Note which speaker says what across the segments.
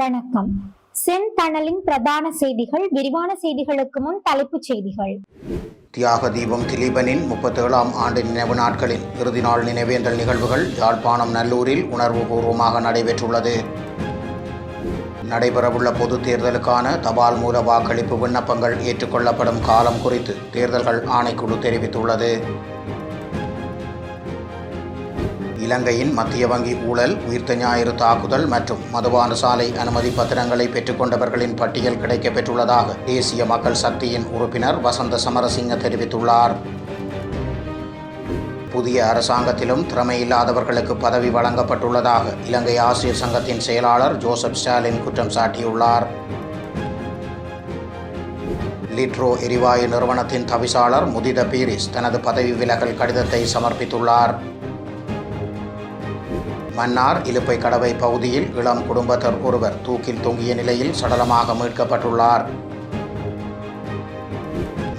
Speaker 1: வணக்கம். செந்தணலின் பிரதான செய்திகள் விரிவான செய்திகளுக்கு முன் தலைப்புச் செய்திகள்.
Speaker 2: தியாக தீபம் திலீபனின் முப்பத்தேழாம் ஆண்டு நினைவு நாட்களின் இறுதி நாள் நினைவேந்தல் நிகழ்வுகள் யாழ்ப்பாணம் நல்லூரில் உணர்வுபூர்வமாக நடைபெற்றுள்ளது. நடைபெறவுள்ள பொதுத் தேர்தலுக்கான தபால் மூல வாக்களிப்பு விண்ணப்பங்கள் ஏற்றுக்கொள்ளப்படும் காலம் குறித்து தேர்தல்கள் ஆணைக்குழு தெரிவித்துள்ளது. இலங்கையின் மத்திய வங்கி ஊழல் உயிர்த்த ஞாயிறு தாக்குதல் மற்றும் மதுபான சாலை அனுமதி பத்திரங்களை பெற்றுக்கொண்டவர்களின் பட்டியல் கிடைக்கப்பெற்றுள்ளதாக தேசிய மக்கள் சக்தியின் உறுப்பினர் வசந்த சமரசிங்க தெரிவித்துள்ளார். புதிய அரசாங்கத்திலும் திறமையில்லாதவர்களுக்கு பதவி வழங்கப்பட்டுள்ளதாக இலங்கை ஆசிரியர் சங்கத்தின் செயலாளர் ஜோசப் ஸ்டாலின் குற்றம் சாட்டியுள்ளார். லிட்ரோ எரிவாயு நிறுவனத்தின் தவிசாளர் முதித பீரிஸ் தனது பதவி விலகல் கடிதத்தை சமர்ப்பித்துள்ளார். மன்னார் இலுப்பை கடவை பகுதியில் இளம் குடும்பத்தர் ஒருவர் தூக்கில் தொங்கிய நிலையில் சடலமாக மீட்கப்பட்டுள்ளார்.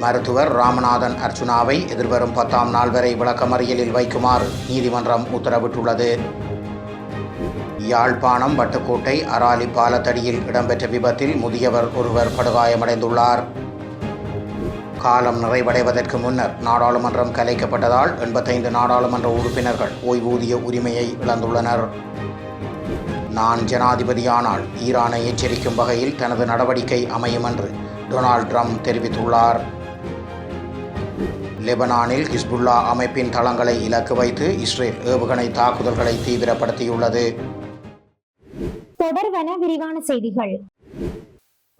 Speaker 2: மருத்துவர் ராமநாதன் அர்ச்சுனாவை எதிர்வரும் பத்தாம் நாள் வரை விளக்கமறியலில் வைக்குமாறு நீதிமன்றம் உத்தரவிட்டுள்ளது. யாழ்ப்பாணம் வட்டுக்கோட்டை அராலி பாலத்தடியில் இடம்பெற்ற விபத்தில் முதியவர் ஒருவர் படுகாயமடைந்துள்ளார். காலம் நிறைவடைவதற்கு முன்னர் நாடாளுமன்றம் கலைக்கப்பட்டதால் எண்பத்தைந்து நாடாளுமன்ற உறுப்பினர்கள் ஓய்வூதிய உரிமையை இழந்துள்ளனர். நான் ஜனாதிபதியானால் ஈரானை எச்சரிக்கும் வகையில் தனது நடவடிக்கை அமையும் என்று டொனால்ட் ட்ரம்ப் தெரிவித்துள்ளார். லெபனானில் ஹிஸ்புல்லா அமைப்பின் தளங்களை இலக்கு வைத்து இஸ்ரேல் ஏவுகணை தாக்குதல்களை தீவிரப்படுத்தியுள்ளது.
Speaker 1: தொடர்வன விரிவான செய்திகள்.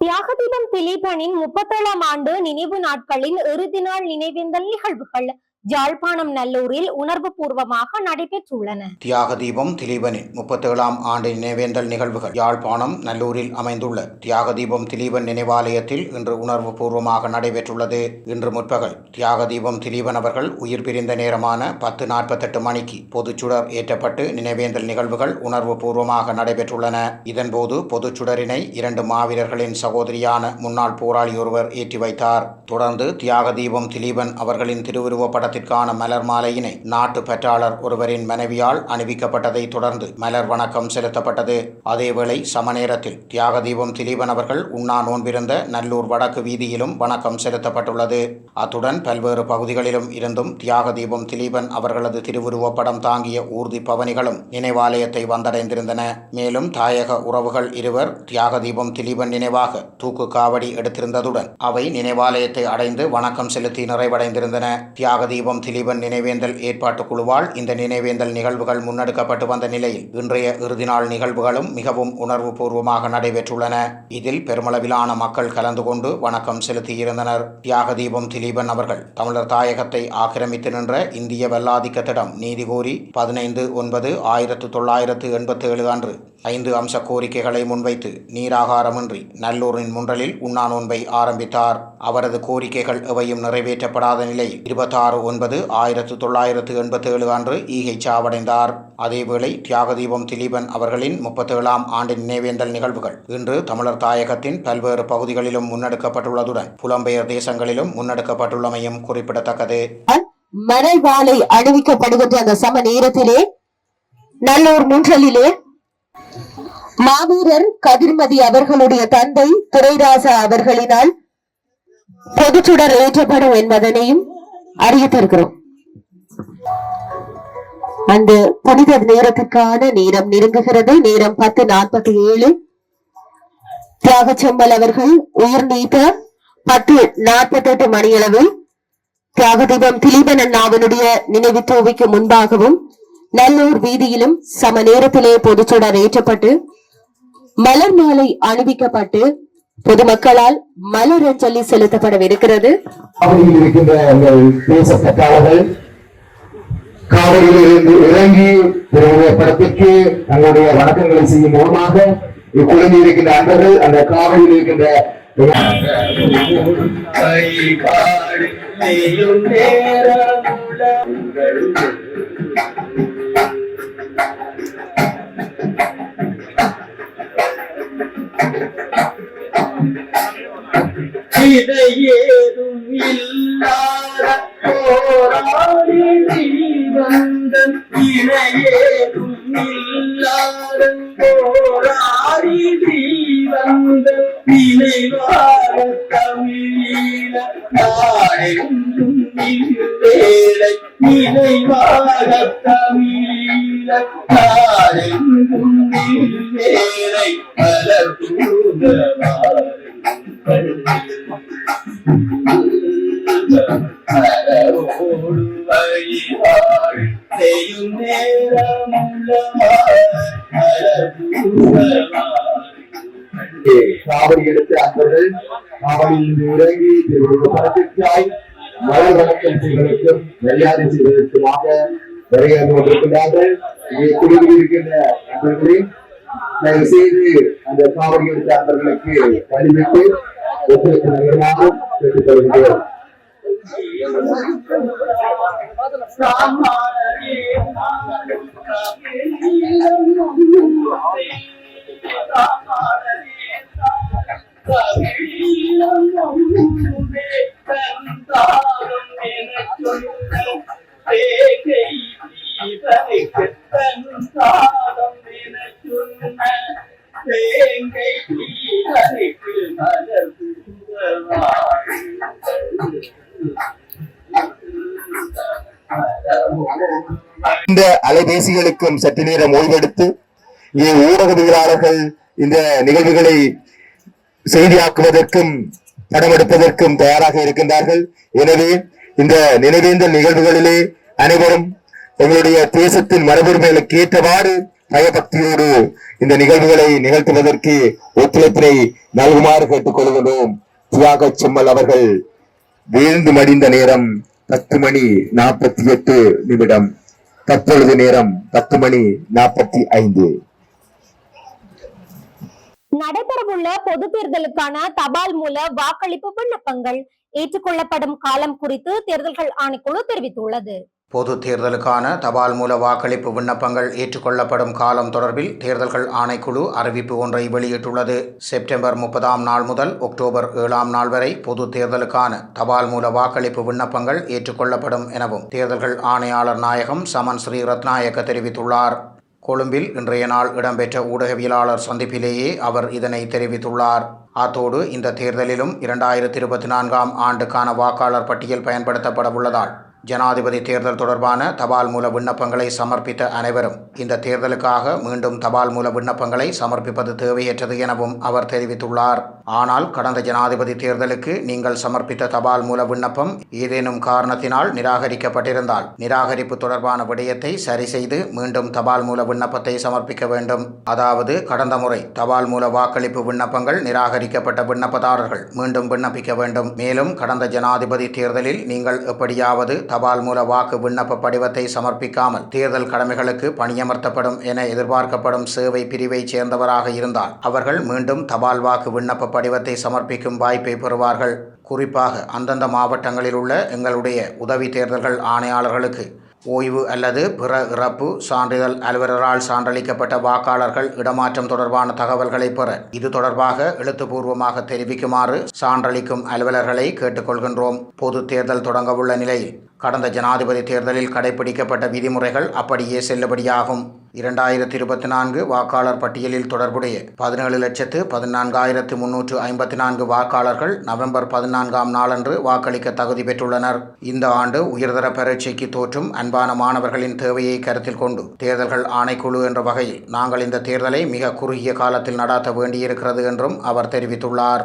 Speaker 1: தியாகதீபம் திலீபனின் முப்பத்தேழாம் ஆண்டு நினைவு நாட்களின் இறுதி நாள் நினைவேந்தல் நிகழ்வுகள். யாழ்ப்பாணம் நல்லூரில் உணர்வு பூர்வமாக நடைபெற்றுள்ளன.
Speaker 2: தியாக தீபம் திலீபனின் முப்பத்தேழாம் ஆண்டு நினைவேந்தல் நிகழ்வுகள் யாழ்ப்பாணம் நல்லூரில் அமைந்துள்ள தியாக தீபம் திலீபன் நினைவாலயத்தில் இன்று உணர்வு பூர்வமாக நடைபெற்றுள்ளது. இன்று முற்பகல் தியாக தீபம் திலீபன் அவர்கள் உயிர் பிரிந்த நேரமான பத்து நாற்பத்தெட்டு மணிக்கு பொதுச்சுடர் ஏற்றப்பட்டு நினைவேந்தல் நிகழ்வுகள் உணர்வு பூர்வமாக நடைபெற்றுள்ளன. இதன்போது பொதுச்சுடரினை இரண்டு மாவீரர்களின் சகோதரியான முன்னாள் போராளி ஒருவர் ஏற்றி வைத்தார். தொடர்ந்து தியாக தீபம் திலீபன் அவர்களின் திருவுருவப்பட வணக்கத்திற்கான மலர் மாலையினை நாட்டு பெற்றாளர் ஒருவரின் மனைவியால் அணிவிக்கப்பட்டதை தொடர்ந்து மலர் வணக்கம் செலுத்தப்பட்டது. அதேவேளை சமநேரத்தில் தியாக தீபம் திலீபன் அவர்கள் உண்ணா நோன்பிருந்த நல்லூர் வடக்கு வீதியிலும் வணக்கம் செலுத்தப்பட்டுள்ளது. அத்துடன் பல்வேறு பகுதிகளிலும் இருந்தும் தியாக தீபம் திலீபன் அவர்களது திருவுருவப்படம் தாங்கிய ஊர்தி பவனிகளும் நினைவாலயத்தை வந்தடைந்திருந்தன. மேலும் தாயக உறவுகள் இருவர் தியாக தீபம் திலீபன் நினைவாக தூக்கு காவடி எடுத்திருந்ததுடன் அவை நினைவாலயத்தை அடைந்து வணக்கம் செலுத்தி நிறைவடைந்திருந்தன. தியாக தீபம் திலீபன் நினைவேந்தல் ஏற்பாட்டு குழுவால் இந்த நினைவேந்தல் நிகழ்வுகள் முன்னெடுக்கப்பட்டு வந்த நிலையில் இன்றைய இறுதி நாள் நிகழ்வுகளும் மிகவும் உணர்வுபூர்வமாக நடைபெற்றுள்ளன. இதில் பெருமளவிலான மக்கள் கலந்து கொண்டு வணக்கம் செலுத்தியிருந்தனர். தியாக தீபம் திலீபன் அவர்கள் தமிழர் தாயகத்தை ஆக்கிரமித்து நின்ற இந்திய வல்லாதிக்கத்திடம் நீதி கோரி பதினைந்து ஒன்பது ஆயிரத்து தொள்ளாயிரத்து எண்பத்தி ஏழு அன்று ஐந்து அம்ச கோரிக்கைகளை முன்வைத்து நீராகாரமின்றி நல்லூரின் முன்றலில் உண்ணா நோன்பை ஆரம்பித்தார். அவரது கோரிக்கைகள் எவையும் நிறைவேற்றப்படாத நிலையில் இருபத்தாறு ஒன்பது ஆயிரத்து தொள்ளாயிரத்து எண்பத்தி ஏழு அன்று ஈகை சாவடைந்தார். அதேவேளை தியாகதீபம் திலீபன் அவர்களின் முப்பத்தேழாம் ஆண்டு நினைவேந்தல் நிகழ்வுகள் இன்று தமிழர் தாயகத்தின் பல்வேறு பகுதிகளிலும் முன்னெடுக்கப்பட்டுள்ளதுடன் புலம்பெயர் தேசங்களிலும் முன்னெடுக்கப்பட்டுள்ளமையும் குறிப்பிடத்தக்கது.
Speaker 3: மணல் அணிவிக்கப்படுகின்ற அந்த சம நேரத்திலே நல்லூர் முன்றலிலே மாவீரர் கதிர்மதி அவர்களுடைய தந்தை துரைராசா அவர்களினால் பொதுச்சுடர் ஏற்றப்படும் என்பதனையும் அறிவித்திருக்கிறோம் அந்த புனித நேரத்திற்கான நேரம் நெருங்குகிறது. நேரம் பத்து நாற்பத்தி ஏழு. தியாகச்செம்மல் அவர்கள் உயிர் நீத்த பத்து நாற்பத்தெட்டு மணியளவில் தியாகதீபம் திலீபன் அண்ணாவினுடைய நினைவு தூவிக்கு முன்பாகவும் நல்லூர் வீதியிலும் சம நேரத்திலே பொதுச்சுடர் ஏற்றப்பட்டு மலர் மாலை அணிவிக்கப்பட்டு பொதுமக்களால் மலர் அஞ்சலி செலுத்தப்படவிருக்கிறது.
Speaker 4: காவிரியில் இருக்கின்ற எங்கள் தேச பற்றாளர்கள் காவிரியில் இருந்து இறங்கி இவருடைய படத்திற்கு தங்களுடைய வணக்கங்களை செய்யும் மூலமாக இக்குழுமி இருக்கின்ற அன்பர்கள் அந்த காவிரியில் இருக்கின்ற
Speaker 5: இதையேதும் இல்லாத போராடி நீ வந்தன் இணையேதும் இல்லாத போராடி நீ வந்தன் நினைவாக தமிழீழ நாடெங்கும் வேலை நினைவாக
Speaker 4: அவளில் இறங்கி திருவள்ளுவர் படத்திற்காய் மலர் வணக்கம் செய்வதற்கும் மரியாதை செய்வதற்குமாக வருகை கொண்டிருக்கிறார்கள் இங்கே குடியிருக்கின்ற அன்பர்களே தயவு செய்து அந்த காவடி வழிவிட்டு ஒத்துழைப்பு நகரமாக இந்த அலைபேசிகளுக்கும் சற்று நேரம் ஓய்வெடுத்து ஊடகவியலாளர்கள் இந்த நிகழ்வுகளை செய்தியாக்குவதற்கும் படமெடுப்பதற்கும் தயாராக இருக்கின்றார்கள். எனவே இந்த நினைவேந்தல் நிகழ்வுகளிலே அனைவரும் எங்களுடைய தேசத்தின் மரபுரிமைகளுக்கு ஏற்றவாறு பயபக்தியோடு இந்த நிகழ்வுகளை நிகழ்த்துவதற்கு ஒத்துழைப்பினை நல்குமாறு கேட்டுக்கொள்கின்றோம். தியாக செம்மல் அவர்கள் வீழ்ந்து மடிந்த நேரம் பத்து மணி நாற்பத்தி எட்டு நிமிடம். தற்பொழுது நேரம் பத்து மணி நாற்பத்தி ஐந்து.
Speaker 1: நடைபெறவுள்ள பொது தேர்தலுக்கான தபால் மூல வாக்களிப்பு விண்ணப்பங்கள் ஏற்றுக்கொள்ளப்படும் காலம் குறித்து தேர்தல்கள் ஆணைக்குழு தெரிவித்துள்ளது.
Speaker 2: பொது தேர்தலுக்கான தபால் மூல வாக்களிப்பு விண்ணப்பங்கள் ஏற்றுக்கொள்ளப்படும் காலம் தொடர்பில் தேர்தல்கள் ஆணைக்குழு அறிவிப்பு ஒன்றை வெளியிட்டுள்ளது. செப்டம்பர் முப்பதாம் நாள் முதல் அக்டோபர் ஏழாம் நாள் வரை பொது தேர்தலுக்கான தபால் மூல வாக்களிப்பு விண்ணப்பங்கள் ஏற்றுக்கொள்ளப்படும் எனவும் தேர்தல்கள் ஆணையாளர் நாயகம் சமன் ஸ்ரீ ரத்நாயக்க தெரிவித்துள்ளார். கொழும்பில் இன்றைய நாள் இடம்பெற்ற ஊடகவியலாளர் சந்திப்பிலேயே அவர் இதனை தெரிவித்துள்ளார். அத்தோடு இந்த தேர்தலிலும் இரண்டாயிரத்தி இருபத்தி நான்காம் ஆண்டுக்கான வாக்காளர் பட்டியல் பயன்படுத்தப்பட உள்ளதால் ஜனாதிபதி தேர்தல் தொடர்பான தபால் மூல விண்ணப்பங்களை சமர்ப்பித்த அனைவரும் இந்த தேர்தலுக்காக மீண்டும் தபால் மூல விண்ணப்பங்களை சமர்ப்பிப்பது தேவையற்றது எனவும் அவர் தெரிவித்துள்ளார். ஆனால் கடந்த ஜனாதிபதி தேர்தலுக்கு நீங்கள் சமர்ப்பித்த தபால் மூல விண்ணப்பம் ஏதேனும் காரணத்தினால் நிராகரிக்கப்பட்டிருந்தால் நிராகரிப்பு தொடர்பான விடயத்தை சரி செய்து மீண்டும் தபால் மூல விண்ணப்பத்தை சமர்ப்பிக்க வேண்டும். அதாவது கடந்த முறை தபால் மூல வாக்களிப்பு விண்ணப்பங்கள் நிராகரிக்கப்பட்ட விண்ணப்பதாரர்கள் மீண்டும் விண்ணப்பிக்க வேண்டும். மேலும் கடந்த ஜனாதிபதி தேர்தலில் நீங்கள் எப்படியாவது தபால் மூல வாக்கு விண்ணப்ப படிவத்தை சமர்ப்பிக்காமல் தேர்தல் கடமைகளுக்கு பணியமர்த்தப்படும் என எதிர்பார்க்கப்படும் சேவை பிரிவைச் சேர்ந்தவராக இருந்தால் அவர்கள் மீண்டும் தபால் வாக்கு விண்ணப்ப படிவத்தை சமர்ப்பிக்கும் வாய்ப்பை பெறுவார்கள். குறிப்பாக அந்தந்த மாவட்டங்களில் உள்ள எங்களுடைய உதவி தேர்தல்கள் ஆணையாளர்களுக்கு ஓய்வு அல்லது பிற இறப்பு சான்றிதழ் அலுவலரால் சான்றளிக்கப்பட்ட வாக்காளர்கள் இடமாற்றம் தொடர்பான தகவல்களை பெற இது தொடர்பாக எழுத்துப்பூர்வமாக தெரிவிக்குமாறு சான்றளிக்கும் அலுவலர்களை கேட்டுக்கொள்கின்றோம். பொது தேர்தல் தொடங்கவுள்ள நிலையில் கடந்த ஜனாதிபதி தேர்தலில் கடைபிடிக்கப்பட்ட விதிமுறைகள் அப்படியே செல்லுபடியாகும். இரண்டாயிரத்தி இருபத்தி நான்கு வாக்காளர் பட்டியலில் தொடர்புடைய பதினேழு லட்சத்து பதினான்காயிரத்து முன்னூற்று ஐம்பத்தி நான்கு வாக்காளர்கள் நவம்பர் பதினான்காம் நாளன்று வாக்களிக்க தகுதி பெற்றுள்ளனர். இந்த ஆண்டு உயர்தர பரீட்சைக்கு தோற்றும் அன்பான மாணவர்களின் தேவையை கருத்தில் கொண்டு தேர்தல்கள் ஆணைக்குழு என்ற வகையில் நாங்கள் இந்த தேர்தலை மிக குறுகிய காலத்தில் நடாத்த வேண்டியிருக்கிறது என்றும் அவர் தெரிவித்துள்ளார்.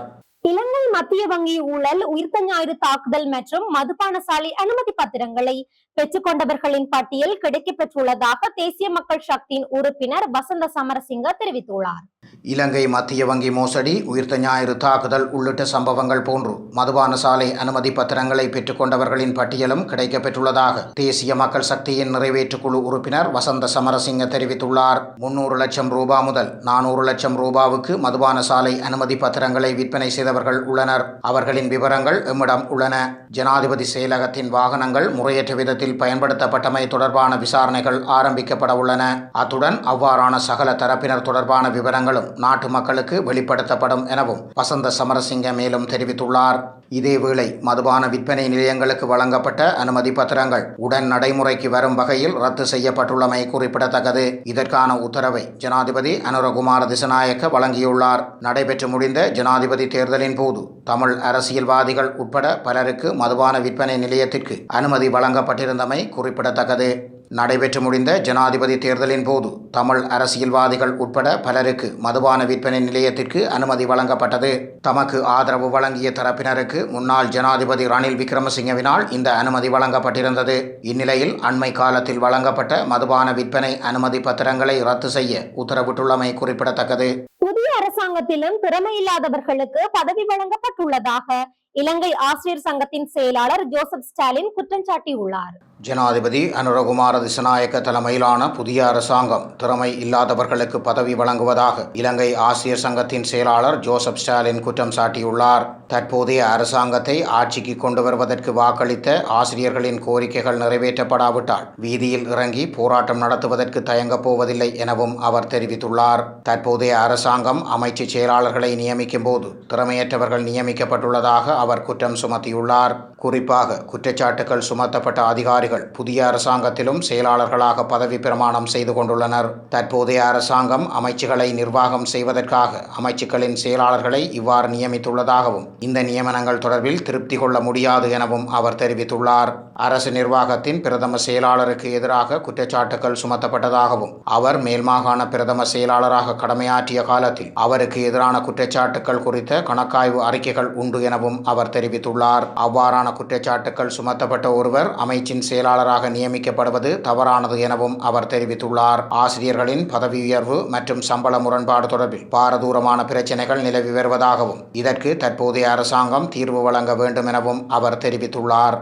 Speaker 1: மத்திய வங்கி ஊழல் உயிர்த்த ஞாயிறு தாக்குதல் மற்றும் மதுபான சாலை அனுமதி பத்திரங்களை பெற்றுக்கொண்டவர்களின் பட்டியல் கிடைக்கப்பெற்றுள்ளதாக தேசிய மக்கள் சக்தியின் உறுப்பினர் வசந்த சமரசிங்க தெரிவித்துள்ளார்.
Speaker 2: இலங்கை மத்திய வங்கி மோசடி உயிர்த்த ஞாயிறு தாக்குதல் உள்ளிட்ட சம்பவங்கள் போன்று மதுபான சாலை அனுமதி பத்திரங்களை பெற்றுக்கொண்டவர்களின் பட்டியலும் கிடைக்கப்பெற்றுள்ளதாக தேசிய மக்கள் சக்தியின் நிறைவேற்றுக்குழு உறுப்பினர் வசந்த சமரசிங்க தெரிவித்துள்ளார். முன்னூறு லட்சம் ரூபா முதல் நானூறு லட்சம் ரூபாவுக்கு மதுபான சாலை அனுமதி பத்திரங்களை விற்பனை செய்தவர்கள் உள்ளனர். அவர்களின் விவரங்கள் எம்மிடம் உள்ளன. ஜனாதிபதி செயலகத்தின் வாகனங்கள் முறையற்ற விதத்தில் பயன்படுத்தப்பட்டமை தொடர்பான விசாரணைகள் ஆரம்பிக்கப்பட உள்ளன. அத்துடன் அவ்வாறான சகல தரப்பினர் தொடர்பான விவரங்களும் விவரம் நாட்டு மக்களுக்கு வெளிப்படுத்தப்படும் எனவும் வசந்த சமரசிங்க மேலும் தெரிவித்துள்ளார். இதேவேளை மதுபான விற்பனை நிலையங்களுக்கு வழங்கப்பட்ட அனுமதி பத்திரங்கள் உடன் நடைமுறைக்கு வரும் வகையில் ரத்து செய்யப்பட்டுள்ளமை குறிப்பிடத்தக்கது. இதற்கான உத்தரவை ஜனாதிபதி அனுரகுமார திசநாயக்க வழங்கியுள்ளார். நடைபெற்று முடிந்த ஜனாதிபதி தேர்தலின் போது தமிழ் அரசியல்வாதிகள் உட்பட பலருக்கு மதுபான விற்பனை நிலையத்திற்கு அனுமதி வழங்கப்பட்டிருந்தமை குறிப்பிடத்தக்கது. நடைபெற்று முடிந்த ஜனாதிபதி தேர்தலின் போது தமிழ் அரசியல்வாதிகள் உட்பட பலருக்கு மதுபான விற்பனை நிலையத்திற்கு அனுமதி வழங்கப்பட்டது. தமக்கு ஆதரவு வழங்கிய தரப்பினருக்கு முன்னாள் ஜனாதிபதி ரணில் விக்ரமசிங்கவினால் இந்த அனுமதி வழங்கப்பட்டிருந்தது. இந்நிலையில் அண்மை காலத்தில் வழங்கப்பட்ட மதுபான விற்பனை அனுமதி பத்திரங்களை ரத்து செய்ய உத்தரவிட்டுள்ளமை குறிப்பிடத்தக்கது.
Speaker 1: புதிய அரசாங்கத்திலும் திறமையில்லாதவர்களுக்கு பதவி வழங்கப்பட்டுள்ளதாக இலங்கை ஆசிரியர் சங்கத்தின் செயலாளர் ஜோசப் ஸ்டாலின் குற்றம் சாட்டியுள்ளார்.
Speaker 2: ஜனாதிபதி அனுரகுமார திசநாயக்க தலைமையிலான புதிய அரசாங்கம் திறமை இல்லாதவர்களுக்கு பதவி வழங்குவதாக இலங்கை ஆசிரியர் சங்கத்தின் செயலாளர் ஜோசப் ஸ்டாலின் குற்றம் சாட்டியுள்ளார். தற்போதைய அரசாங்கத்தை ஆட்சிக்கு கொண்டு வருவதற்கு வாக்களித்த ஆசிரியர்களின் கோரிக்கைகள் நிறைவேற்றப்படாவிட்டால் வீதியில் இறங்கி போராட்டம் நடத்துவதற்கு தயங்கப் போவதில்லை எனவும் அவர் தெரிவித்துள்ளார். தற்போதைய அரசாங்கம் அமைச்சு செயலாளர்களை நியமிக்கும் போது திறமையற்றவர்கள் நியமிக்கப்பட்டுள்ளதாக அவர் குற்றம் சுமத்தியுள்ளார். குறிப்பாக குற்றச்சாட்டுகள் சுமத்தப்பட்ட அதிகாரிகள் புதிய அரசாங்கத்திலும் செயலாளர்களாக பதவி பிரமாணம் செய்து கொண்டுள்ளனர். தற்போதைய அரசாங்கம் அமைச்சுகளை நிர்வாகம் செய்வதற்காக அமைச்சுக்களின் செயலாளர்களை இவ்வாறு நியமித்துள்ளதாகவும் இந்த நியமனங்கள் தொடர்பில் திருப்தி கொள்ள முடியாது எனவும் அவர் தெரிவித்துள்ளார். அரசு நிர்வாகத்தின் பிரதம செயலாளருக்கு எதிராக குற்றச்சாட்டுகள் சுமத்தப்பட்டதாகவும் அவர் மேல்மாகாண பிரதம செயலாளராக கடமையாற்றிய காலத்தில் அவருக்கு எதிரான குற்றச்சாட்டுகள் குறித்த கணக்காய்வு அறிக்கைகள் உண்டு எனவும் அவர் தெரிவித்துள்ளார். அவ்வாறான குற்றச்சாட்டுகள் சுமத்தப்பட்ட ஒருவர் அமைச்சின் செயலாளராக நியமிக்கப்படுவது தவறானது எனவும் அவர் தெரிவித்துள்ளார். ஆசிரியர்களின் பதவி உயர்வு மற்றும் சம்பள முரண்பாடு தொடர்பில் பாரதூரமான பிரச்சினைகள் நிலவி வருவதாகவும் இதற்கு தற்போதைய அரசாங்கம் தீர்வு வழங்க வேண்டும் எனவும் அவர் தெரிவித்துள்ளார்.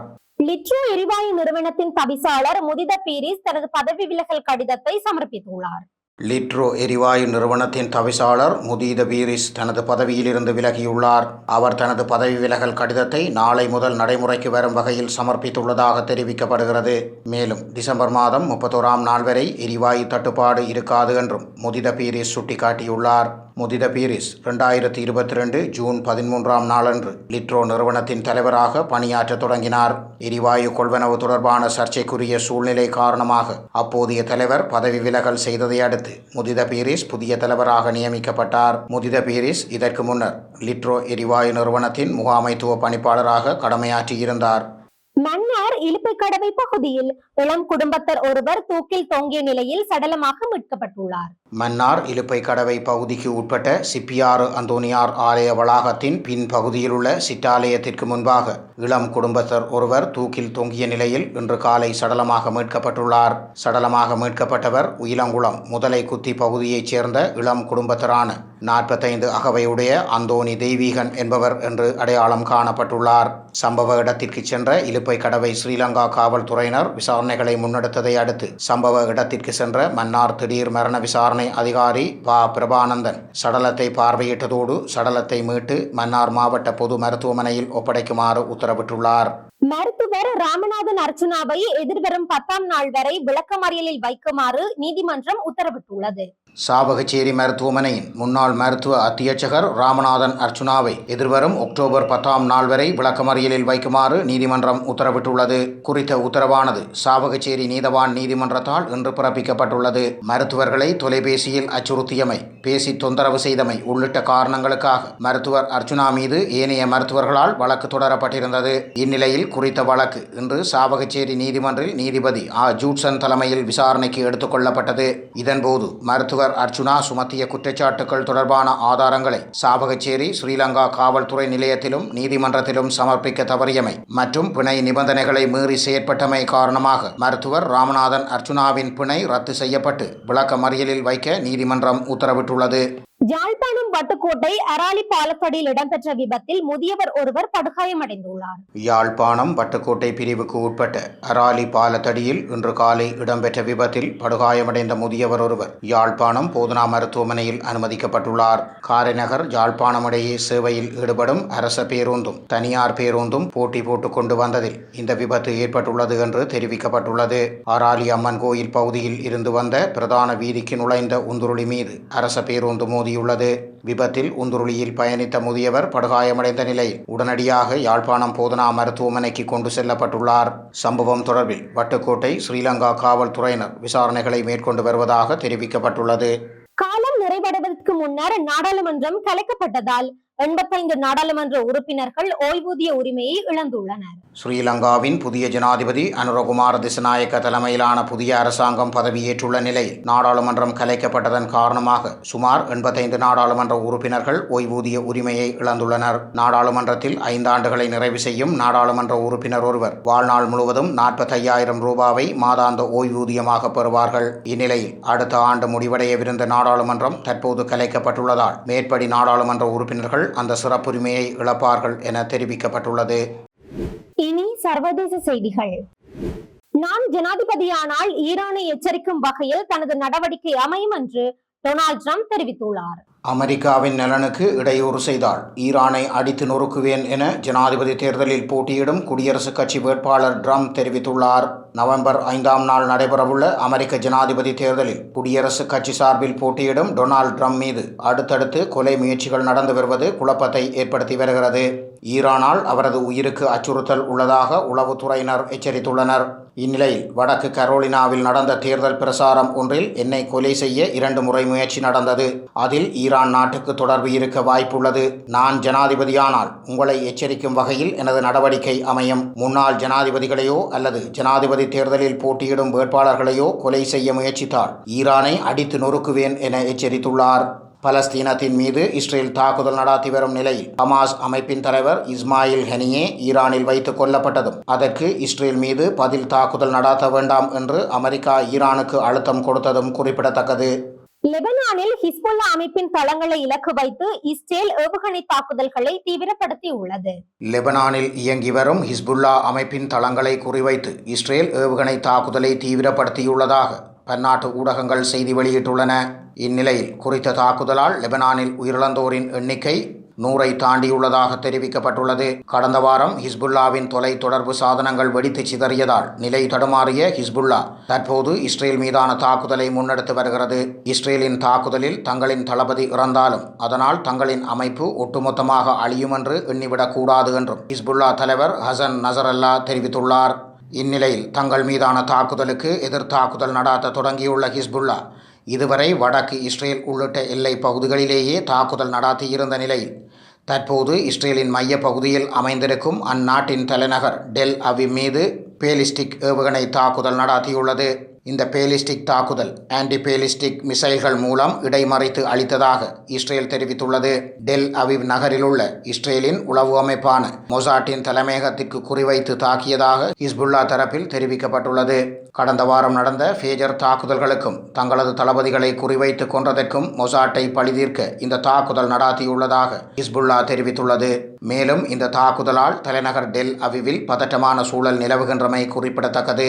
Speaker 1: லிட்ரோ எரிவாயு நிறுவனத்தின் தவிசாளர் முதித பீரிஸ் தனது பதவி விலகல் கடிதத்தை சமர்ப்பித்துள்ளார்.
Speaker 2: லிட்ரோ எரிவாயு நிறுவனத்தின் தவிசாளர் முதீத பீரிஸ் தனது பதவியிலிருந்து விலகியுள்ளார். அவர் தனது பதவி விலகல் கடிதத்தை நாளை முதல் நடைமுறைக்கு வரும் வகையில் சமர்ப்பித்துள்ளதாக தெரிவிக்கப்படுகிறது. மேலும் டிசம்பர் மாதம் முப்பத்தோராம் நாள் வரை எரிவாயு தட்டுப்பாடு இருக்காது என்றும் முதித பீரிஸ் சுட்டிக்காட்டியுள்ளார். முதித பீரிஸ் இரண்டாயிரத்தி இருபத்தி ரெண்டு ஜூன் பதிமூன்றாம் நாளன்று லிட்ரோ நிறுவனத்தின் தலைவராக பணியாற்றத் தொடங்கினார். எரிவாயு கொள்வனவு தொடர்பான சர்ச்சைக்குரிய சூழ்நிலை காரணமாக அப்போதைய தலைவர் பதவி விலகல் செய்ததை அடுத்து முதித பீரிஸ் புதிய தலைவராக நியமிக்கப்பட்டார். முதித பீரிஸ் இதற்கு முன்னர் லிட்ரோ எரிவாயு நிறுவனத்தின் முகாமைத்துவ பணிப்பாளராக கடமையாற்றியிருந்தார்.
Speaker 1: மன்னார் இலுப்பைக்கடவை பகுதியில் இளம் குடும்பத்தர் ஒருவர் தூக்கில் தொங்கிய நிலையில் சடலமாக மீட்கப்பட்டுள்ளார்.
Speaker 2: மன்னார் இலுப்பை கடவை பகுதிக்கு உட்பட்ட சிப்பியாறு அந்தோனியார் ஆலய வளாகத்தின் பின்பகுதியிலுள்ள உள்ள சிற்றாலயத்திற்கு முன்பாக இளம் குடும்பத்தர் ஒருவர் தூக்கில் தொங்கிய நிலையில் இன்று காலை சடலமாக மீட்கப்பட்டுள்ளார். சடலமாக மீட்கப்பட்டவர் உயிலங்குளம் முதலை குத்தி பகுதியைச் சேர்ந்த இளம் குடும்பத்தரான நாற்பத்தைந்து அகவையுடைய அந்தோனி தெய்வீகன் என்பவர் என்று அடையாளம் காணப்பட்டுள்ளார். சம்பவ இடத்திற்கு சென்ற இலுப்பை கடவை ஸ்ரீலங்கா காவல்துறையினர் விசாரணைகளை முன்னெடுத்ததை அடுத்து சம்பவ இடத்திற்கு சென்ற மன்னார் திடீர் மரண விசாரணை அதிகாரி வா. பிரபானந்தன். சடலத்தை பார்வையிட்டதோடு சடலத்தை மீட்டு மன்னார் மாவட்ட பொது மருத்துவமனையில் ஒப்படைக்குமாறு உத்தரவிட்டுள்ளார்.
Speaker 1: மருத்துவர் ராமநாதன் அர்ச்சுனாவை எதிர்வரும் பத்தாம் நாள் வரை விளக்கமறியலில் வைக்குமாறு நீதிமன்றம் உத்தரவிட்டுள்ளது.
Speaker 2: சாவகச்சேரி மருத்துவமனையின் முன்னாள் மருத்துவ அத்தியட்சகர் ராமநாதன் அர்ச்சுனாவை எதிர்வரும் அக்டோபர் பத்தாம் நாள் வரை விளக்கமறியலில் வைக்குமாறு நீதிமன்றம் உத்தரவிட்டுள்ளது. குறித்த உத்தரவானது சாவகச்சேரி நீதவான் நீதிமன்றத்தால் இன்று பிறப்பிக்கப்பட்டுள்ளது. மருத்துவர்களை தொலைபேசியில் அச்சுறுத்தியமை பேசி தொந்தரவு செய்தமை உள்ளிட்ட காரணங்களுக்காக மருத்துவர் அர்ச்சுனா மீது ஏனைய மருத்துவர்களால் வழக்கு தொடரப்பட்டிருந்தது. இந்நிலையில் குறித்த வழக்கு. இன்று சாவகச்சேரி நீதிமன்றில் நீதிபதி ஆ. ஜூட்சன் தலைமையில் விசாரணைக்கு எடுத்துக் கொள்ளப்பட்டது. இதன்போது மருத்துவர் அர்ஜுனா சுமத்திய குற்றச்சாட்டுகள் தொடர்பான ஆதாரங்களை சாவகச்சேரி ஸ்ரீலங்கா காவல்துறை நிலையத்திலும் நீதிமன்றத்திலும் சமர்ப்பிக்க தவறியமை மற்றும் பிணை நிபந்தனைகளை மீறி செயற்பட்டமை காரணமாக மருத்துவர் ராமநாதன் அர்ச்சுனாவின் பிணை ரத்து செய்யப்பட்டு விளக்க மறியலில் வைக்க நீதிமன்றம் உத்தரவிட்டுள்ளது.
Speaker 1: யாழ்ப்பாணம் வட்டுக்கோட்டை அராலி பாலப்படியில் இடம்பெற்ற விபத்தில் முதியவர் ஒருவர் படுகாயமடைந்துள்ளார்.
Speaker 2: யாழ்ப்பாணம் வட்டுக்கோட்டை பிரிவுக்கு உட்பட்ட அராலி பாலத்தடியில் இன்று காலை இடம்பெற்ற விபத்தில் படுகாயமடைந்த முதியவர் ஒருவர் யாழ்ப்பாணம் போதனா மருத்துவமனையில் அனுமதிக்கப்பட்டுள்ளார். காரைநகர் யாழ்ப்பாணம் இடையே சேவையில் ஈடுபடும் அரச பேருந்தும் தனியார் பேருந்தும் போட்டி போட்டுக் கொண்டு வந்ததில் இந்த விபத்து ஏற்பட்டுள்ளது என்று தெரிவிக்கப்பட்டுள்ளது. அராலி அம்மன் கோயில் பகுதியில் இருந்து வந்த பிரதான வீதிக்கு நுழைந்த உந்துருளி மீது அரச பேருந்து மோதி பதிவாகியுள்ளது விபத்தில் உந்துருளியில் பயணித்த முதியவர் படுகாயமடைந்த நிலையில் உடனடியாக யாழ்ப்பாணம் போதனா மருத்துவமனைக்கு கொண்டு செல்லப்பட்டுள்ளார். சம்பவம் தொடர்பில் வட்டுக்கோட்டை ஸ்ரீலங்கா காவல்துறையினர் விசாரணைகளை மேற்கொண்டு வருவதாக தெரிவிக்கப்பட்டுள்ளது.
Speaker 1: காலம் நிறைவடைவதற்கு முன்னர் நாடாளுமன்றம் கலைக்கப்பட்டதால் எண்பத்தைந்து நாடாளுமன்ற உறுப்பினர்கள் ஓய்வூதிய உரிமையை இழந்துள்ளனர்.
Speaker 2: ஸ்ரீலங்காவின் புதிய ஜனாதிபதி அனுரகுமார திசநாயக்க தலைமையிலான புதிய அரசாங்கம் பதவியேற்றுள்ள நிலையில் நாடாளுமன்றம் கலைக்கப்பட்டதன் காரணமாக சுமார் எண்பத்தைந்து நாடாளுமன்ற உறுப்பினர்கள் ஓய்வூதிய உரிமையை இழந்துள்ளனர். நாடாளுமன்றத்தில் ஐந்தாண்டுகளை நிறைவு செய்யும் நாடாளுமன்ற உறுப்பினர் ஒருவர் வாழ்நாள் முழுவதும் நாற்பத்தையாயிரம் ரூபாவை மாதாந்த ஓய்வூதியமாக பெறுவார்கள். இந்நிலையில் அடுத்த ஆண்டு முடிவடையவிருந்த நாடாளுமன்றம் தற்போது கலைக்கப்பட்டுள்ளதால் மேற்படி நாடாளுமன்ற உறுப்பினர்கள் அந்த சிறப்புரிமையை இழப்பார்கள் என தெரிவிக்கப்பட்டுள்ளது.
Speaker 1: இனி சர்வதேச செய்திகள். நான் ஜனாதிபதியானால் ஈரானை எச்சரிக்கும் வகையில் தனது நடவடிக்கை அமையும் என்று டொனால்ட் ட்ரம்ப் தெரிவித்துள்ளார்.
Speaker 2: அமெரிக்காவின் நலனுக்கு இடையூறு செய்தால் ஈரானை அடித்து நொறுக்குவேன் என ஜனாதிபதி தேர்தலில் போட்டியிடும் குடியரசுக் கட்சி வேட்பாளர் ட்ரம்ப் தெரிவித்துள்ளார். நவம்பர் ஐந்தாம் நாள் நடைபெறவுள்ள அமெரிக்க ஜனாதிபதி தேர்தலில் குடியரசுக் கட்சி சார்பில் போட்டியிடும் டொனால்ட் ட்ரம்ப் மீது அடுத்தடுத்து கொலை முயற்சிகள் நடந்து வருவது குழப்பத்தை ஏற்படுத்தி வருகிறது. ஈரானால் அவரது உயிருக்கு அச்சுறுத்தல் உள்ளதாக உளவுத்துறையினர் எச்சரித்துள்ளனர். இந்நிலையில் வடக்கு கரோலினாவில் நடந்த தேர்தல் பிரசாரம் ஒன்றில் என்னை கொலை செய்ய இரண்டு முறை முயற்சி நடந்தது. அதில் ஈரான் நாட்டுக்கு தொடர்பு இருக்க வாய்ப்புள்ளது. நான் ஜனாதிபதியானால் உங்களை எச்சரிக்கும் வகையில் எனது நடவடிக்கை அமையும். முன்னாள் ஜனாதிபதிகளையோ அல்லது ஜனாதிபதி தேர்தலில் போட்டியிடும் வேட்பாளர்களையோ கொலை செய்ய முயற்சித்தால் ஈரானை அடித்து நொறுக்குவேன் என எச்சரித்துள்ளார். பலஸ்தீனத்தின் மீது இஸ்ரேல் தாக்குதல் நடாத்தி வரும் நிலையில் ஹமாஸ் அமைப்பின் தலைவர் இஸ்மாயில் ஹெனியே ஈரானில் வைத்து கொல்லப்பட்டதும் அதற்கு இஸ்ரேல் மீது பதில் தாக்குதல் நடாத்த வேண்டாம் என்று அமெரிக்கா ஈரானுக்கு அழுத்தம் கொடுத்ததும் குறிப்பிடத்தக்கது.
Speaker 1: லெபனானில் ஹிஸ்புல்லா அமைப்பின் தளங்களை இலக்கு வைத்து இஸ்ரேல் ஏவுகணை தாக்குதல்களை தீவிரப்படுத்தி உள்ளது.
Speaker 2: லெபனானில் இயங்கி வரும் ஹிஸ்புல்லா அமைப்பின் தளங்களை குறிவைத்து இஸ்ரேல் ஏவுகணை தாக்குதலை தீவிரப்படுத்தியுள்ளதாக பன்னாட்டு ஊடகங்கள் செய்தி வெளியிட்டுள்ளன. இந்நிலையில் குறித்த தாக்குதலால் லெபனானில் உயிரிழந்தோரின் எண்ணிக்கை நூறை தாண்டியுள்ளதாக தெரிவிக்கப்பட்டுள்ளது. கடந்த வாரம் ஹிஸ்புல்லாவின் தொலை தொடர்பு சாதனங்கள் வெடித்து சிதறியதால் நிலை தடுமாறிய ஹிஸ்புல்லா தற்போது இஸ்ரேல் மீதான தாக்குதலை முன்னெடுத்து வருகிறது. இஸ்ரேலின் தாக்குதலில் தங்களின் தளபதி இறந்தாலும் அதனால் தங்களின் அமைப்பு ஒட்டுமொத்தமாக அழியும் என்று எண்ணிவிடக்கூடாது என்றும் ஹிஸ்புல்லா தலைவர் ஹசன் நசரல்லா தெரிவித்துள்ளார். இந்நிலையில் தங்கள் மீதான தாக்குதலுக்கு எதிர் தாக்குதல் நடாத்த தொடங்கியுள்ள ஹிஸ்புல்லா இதுவரை வடக்கு இஸ்ரேல் உள்ளிட்ட எல்லை பகுதிகளிலேயே தாக்குதல் நடாத்தியிருந்த நிலையில் தற்போது இஸ்ரேலின் மைய பகுதியில் அமைந்திருக்கும் அந்நாட்டின் தலைநகர் டெல் அவி மீது பேலிஸ்டிக் ஏவுகணை தாக்குதல் நடாத்தியுள்ளது. இந்த பேலிஸ்டிக் தாக்குதல் ஆன்டி பேலிஸ்டிக் மிசைல்கள் மூலம் இடைமறித்து அளித்ததாக இஸ்ரேல் தெரிவித்துள்ளது. டெல் அவிவ் நகரில் உள்ள இஸ்ரேலின் உளவு அமைப்பான மொசாட்டின் தலைமையகத்திற்கு குறிவைத்து தாக்கியதாக ஹிஸ்புல்லா தரப்பில் தெரிவிக்கப்பட்டுள்ளது. கடந்த வாரம் நடந்த ஃபேஜர் தாக்குதல்களுக்கும் தங்களது தளபதிகளை குறிவைத்து கொன்றதற்கும் மொசாட்டை பழிதீர்க்க இந்த தாக்குதல் நடாத்தியுள்ளதாக ஹிஸ்புல்லா தெரிவித்துள்ளது. மேலும் இந்த தாக்குதலால் தலைநகர் டெல் அவிவில் பதட்டமான சூழல் நிலவுகின்றமை குறிப்பிடத்தக்கது.